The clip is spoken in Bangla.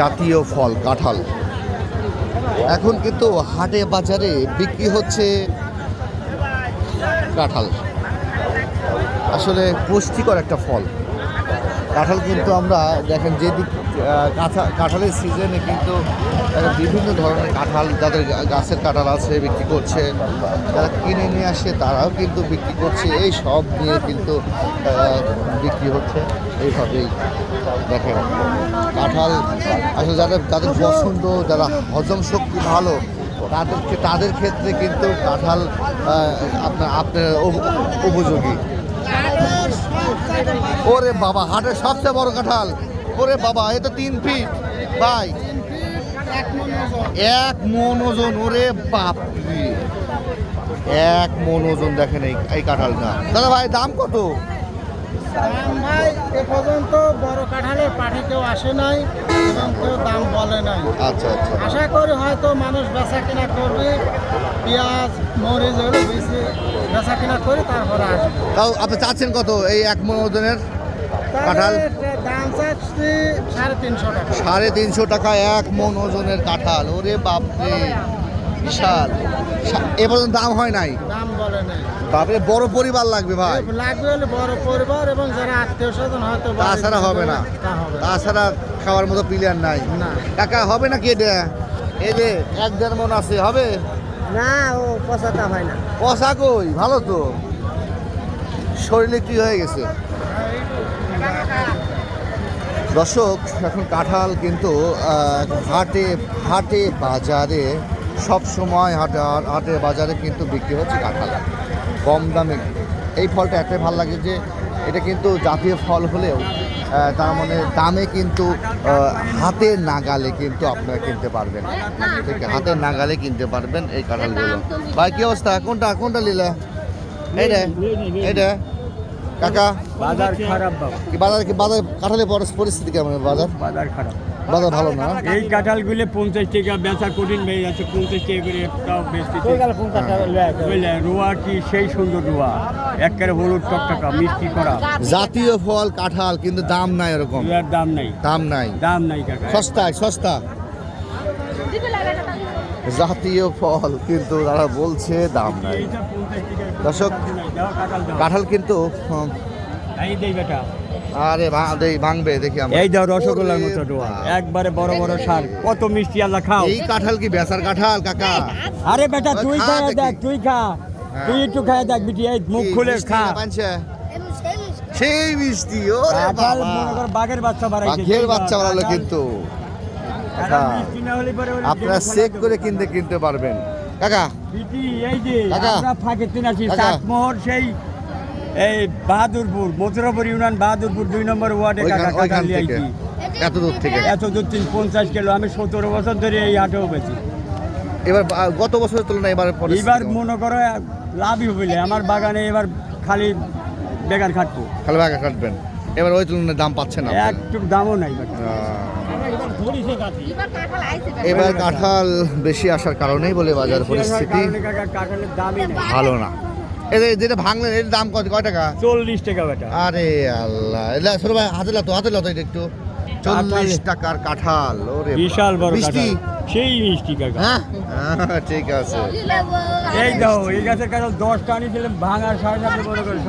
জাতীয় ফল কাঁঠাল। এখন কিন্তু হাটে বাজারে বিক্রি হচ্ছে কাঁঠাল। আসলে পুষ্টিকর একটা ফল। কাঁঠাল কিন্তু আমরা দেখেন যে দিক আহ, কাঁঠালের সিজনে কিন্তু বিভিন্ন ধরনের কাঁঠাল যাদের গাছের কাঁঠাল আছে বিক্রি করছে। যারা কিনে নিয়ে আসে তারাও কিন্তু বিক্রি করছে। এই সব নিয়ে কিন্তু বিক্রি হচ্ছে। এইভাবেই দেখেন। কাঁঠাল, আসলে যাদের যাদের পছন্দ যারা হজম শক্তি ভালো, তাদেরকে, তাদের ক্ষেত্রে কিন্তু কাঁঠাল আপনার আপনার উপযোগী। ওরে বাবা, হাটের সবচেয়ে বড় কাঁঠাল। ওরে বাবা, এ তো তিন ফিট। ভাই, এক মন ওজন, ওরে বাপ এক মন ওজন দেখেন এই এই কাঁঠালটা। দাদা ভাই, দাম কত? দাম ভাই এ পর্যন্ত বড় কাঁঠালের পাঠে কেউ আসে নাই এবং কেউ দাম বলে নাই। আচ্ছা আচ্ছা। আশা করি হয়তো মানুষ বেচা কিনা করবে পেঁয়াজ মরিচ এগুলো বেশি বেচা কিনা করে তারপরে আসবে। তাও আপনি চাচ্ছেন কত এই এক মন ওজনের কাঁঠাল? দাম চাচ্ছি সাড়ে তিনশো টাকা। সাড়ে তিনশো টাকা এক মন ওজনের কাঁঠাল। ওরে বাপ রে বিশাল এ পর্যন্ত দাম হয় নাই? দাম বলে নাই। বাপরে বড় পরিবার লাগবে ভাই। লাগবে হলে বড় পরিবার এবং যারা আত্মীয় স্বজন হয়তো তাছাড়া হবে না। না। তাছাড়া খাওয়ার মতো প্লেয়ার নাই। না। কাকা হবে নাকি এটা? এই যে এক দেড় মন আছে হবে? না ও পচাতা হয় না। কষা কই? ভালো তো। শরীরে কি হয়ে গেছে? দর্শক এখন কাঁঠাল কিন্তু হাটে হাটে বাজারে সব সময় হাটে হাটে বাজারে কিন্তু বিক্রি হচ্ছে কাঁঠাল। কম দামে। এই ফলটা এতটাই ভালো লাগে যে, এটা কিন্তু জাতীয় ফল হলেও তার মানে দামে কিন্তু হাতে নাগালে কিন্তু আপনারা কিনতে পারবেন। ঠিক হাতের নাগালে কিনতে পারবেন এই কাঁঠালগুলো। ভাই, কি অবস্থা? কোনটা কোনটা নিলে? এটা এইটা কাকা? বাজার খারাপ বাবু। বাজার কি বাজার কাঁঠালের পর- পরিস্থিতি কেমন বাজার? বাজার খারাপ। বাজার ভালো না? এই কাঁঠালগুলো পঞ্চাশ টাকা বেচা কঠিন হয়ে যাচ্ছে পঞ্চাশ টাকা করে একটাও বেচতে বুঝলে রোয়া কি সেই সুন্দর রোয়া? একেবারে হলুদ টকটকা মিষ্টি করা। জাতীয় ফল কাঁঠাল কিন্তু দাম নাই এরকম দাম নাই। দাম নাই। দাম নাই কাকা। সস্তায় সস্তা। জাতীয় ফল কিন্তু তারা বলছে দাম নাই। এইটা 50 টাকা দর্শক, কাঁঠাল কিন্তু আরে দেই ভাঙবে দেখি আমরা। এই দাও রসগোল্লার মতো বাপ। একবারে বড় বড় সার কত মিষ্টি আল্লাহ খাও। এই কাঁঠাল কি বেচার কাঁঠাল কাকা? আরে বেটা তুই খা দেখ। তুই খা। হ্যাঁ। তুই একটু খায় দেখ বিটি এই মুখ খুলে খা। সেই মিষ্টি বাবা। বাঘের বাচ্চা বাড়াইছে বাঘের বাচ্চা বানালো কিন্তু। আপনারা দেখে চেক করে কিনতে কিনতে পারবেন। কাকা। এই যে আমরা ফাঁকে তিন আছি চাটমোহর সেই এই বাহাদুরপুর মথুরাপুর ইউনিয়ন বাহাদুরপুর দুই নম্বর ওয়ার্ডে কাকা কাকা এত দূর থেকে। এত দূর তিন পঞ্চাশ কিলো আমি সতেরো বছর ধরে এই হাটেও বেছি এবার গত বছরের তুলনায় এবার এবার মনে করো লাভই হইলে আমার বাগানে এবার খালি বেকার খাটবো। খালি ভাগা খাটবেন। এবার ওই তুলনায় দাম পাচ্ছে না। একটু দামও নাই এবার কাঁঠাল বেশি আসার কারণেই বলে বাজার পরিস্থিতি কাঁঠালের দামই ভালো না। এটা যেটা ভাঙলেন এর দাম কত কয় টাকা? চল্লিশ টাকা বেটা। আরে আল্লাহ। এটা ছোট ভাই হাতে লাতো হাতে লাতো এটা একটু। চল্লিশ টাকার কাঁঠাল ওরে বিশাল বড় মিষ্টি? কাঁঠাল। সেই মিষ্টি কাকা। হ্যাঁ? ঠিক আছে। এই দাও এই গাছের কাঁঠাল দশটা আনিয়েছিলাম ভাঙার সাড়ে সাথে বড় করে।